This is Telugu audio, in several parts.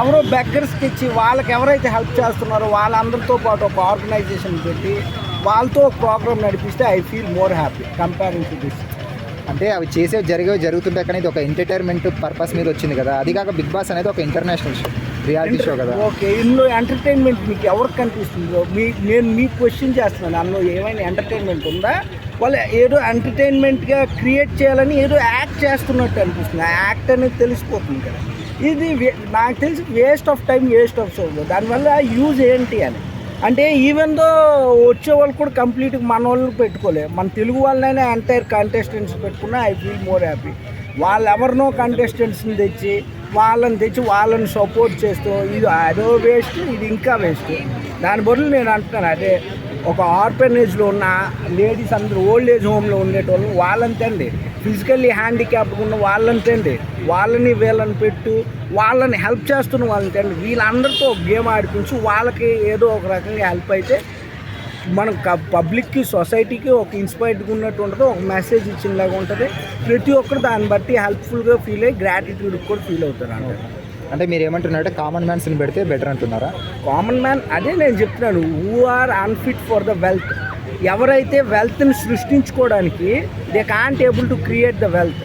ఎవరో బెగ్గర్స్కి ఇచ్చి వాళ్ళకి ఎవరైతే హెల్ప్ చేస్తున్నారో వాళ్ళందరితో పాటు ఒక ఆర్గనైజేషన్ పెట్టి వాళ్ళతో ఒక ప్రోగ్రామ్ నడిపిస్తే I feel more happy comparing to this. అంటే అవి చేసే జరిగే జరుగుతుంటే కానీ ఇది ఒక ఎంటర్టైన్మెంట్ పర్పస్ మీద వచ్చింది కదా. అది కాక బిగ్ బాస్ అనేది ఒక ఇంటర్నేషనల్ షో రియాలిటీ షో కదా. ఓకే ఇందులో ఎంటర్టైన్మెంట్ మీకు ఎవరికి కనిపిస్తుందో మీ నేను మీకు క్వశ్చన్ చేస్తున్నాను. అందులో ఏమైనా ఎంటర్టైన్మెంట్ ఉందా? వాళ్ళు ఏదో ఎంటర్టైన్మెంట్గా క్రియేట్ చేయాలని ఏదో యాక్ట్ చేస్తున్నట్టు అనిపిస్తుంది. ఆ యాక్ట్ అనేది తెలిసిపోతుంది కదా. ఇది నాకు తెలిసి waste of time waste of so దానివల్ల యూజ్ ఏంటి అని. అంటే ఈవెన్ దో వచ్చే వాళ్ళు కూడా కంప్లీట్గా మన వాళ్ళని పెట్టుకోలే. మన తెలుగు వాళ్ళనైనా ఎంటైర్ కంటెస్టెంట్స్ పెట్టుకున్నా ఐ ఫీల్ మోర్ హ్యాపీ వాళ్ళు ఎవరినో కంటెస్టెంట్స్ని తెచ్చి వాళ్ళని తెచ్చి వాళ్ళని సపోర్ట్ చేస్తూ ఇది అదో వేస్ట్ ఇది ఇంకా వేస్ట్ దాని బదులు నేను అంటున్నాను అదే ఒక ఆర్ఫనేజ్లో ఉన్న లేడీస్ అందరూ ఓల్డ్ ఏజ్ హోమ్లో ఉండేటోళ్ళు వాళ్ళంతే తండి ఫిజికల్లీ హ్యాండిక్యాప్ ఉన్న వాళ్ళని తండి వాళ్ళని వీళ్ళని పెట్టు వాళ్ళని హెల్ప్ చేస్తున్న వాళ్ళని తండి వీళ్ళందరితో గేమ్ ఆడిపించి వాళ్ళకి ఏదో ఒక రకంగా హెల్ప్ అయితే మనం పబ్లిక్కి సొసైటీకి ఒక ఇన్స్పైర్డ్గా ఉన్నట్టు ఉంటుంది ఒక మెసేజ్ ఇచ్చినలాగా ఉంటుంది. ప్రతి ఒక్కరు దాన్ని బట్టి హెల్ప్ఫుల్గా ఫీల్ అయ్యి గ్రాటిట్యూడ్ కూడా ఫీల్ అవుతారు అంటే అంటే మీరు ఏమంటున్నారంటే కామన్ మ్యాన్స్ని పెడితే బెటర్ అంటున్నారా? కామన్ మ్యాన్ అదే నేను చెప్తున్నాను. Who are unfit for the wealth ఎవరైతే వెల్త్ని సృష్టించుకోవడానికి they can't able to create the wealth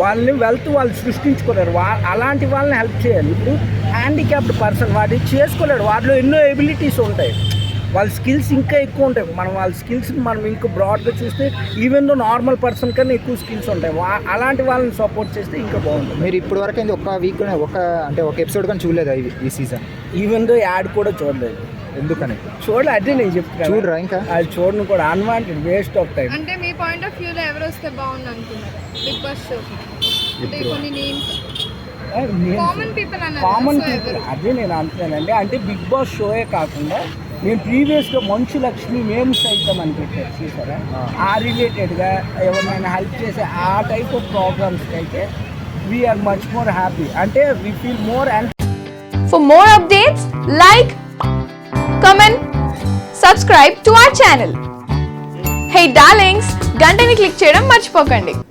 వాళ్ళని వెల్త్ వాళ్ళు సృష్టించుకోలేరు. వా అలాంటి వాళ్ళని హెల్ప్ చేయాలి. ఇప్పుడు హ్యాండిక్యాప్డ్ పర్సన్ వాటి చేసుకోలేడు. వాటిలో ఎన్నో ఎబిలిటీస్ ఉంటాయి. వాళ్ళ స్కిల్స్ ఇంకా ఎక్కువ ఉంటాయి. మనం వాళ్ళ స్కిల్స్ని మనం ఇంకా బ్రాడ్గా చూస్తే ఈవెన్ దో నార్మల్ పర్సన్ కన్నా ఎక్కువ స్కిల్స్ ఉంటాయి. వా- అలాంటి వాళ్ళని సపోర్ట్ చేస్తే ఇంకా బాగుంటుంది. మీరు ఇప్పుడు వరకు ఒక వీక్ ఒక అంటే ఒక ఎపిసోడ్ కానీ చూడలేదు ఈ సీజన్ ఈవెన్ దో యాడ్ కూడా చూడలేదు. ఎందుకని? చూడలే అదే నేను చెప్తాను చూడరా ఇంకా? అది చూడను కూడా అన్వాంటెడ్ వేస్ట్ ఆఫ్ టైం అంటే మీ పాయింట్ ఆఫ్ వ్యూలో ఎవరు వస్తే బాగుంది అనుకున్నారు? బిగ్ బాస్ షో అంటే కొన్ని నేమ్స్ కామన్ పీపుల్ కామన్ అన్నారు పీపుల్ అదే నేను అంటున్నానండి. అంటే బిగ్ బాస్ షోయే కాకుండా నేను ప్రీవియస్గా మంచు లక్ష్మి మేము సైతం అని పెట్టారు చూసారా? ఆ. రిలేటెడ్గా ఎవరినైనా హెల్ప్ చేసే ఆ టైప్ ఆఫ్ ప్రోగ్రామ్స్కి అయితే we are much more happy అంటే we feel more and For more updates, like, comment subscribe to our channel hey darlings గంటని click చేయడం మర్చిపోకండి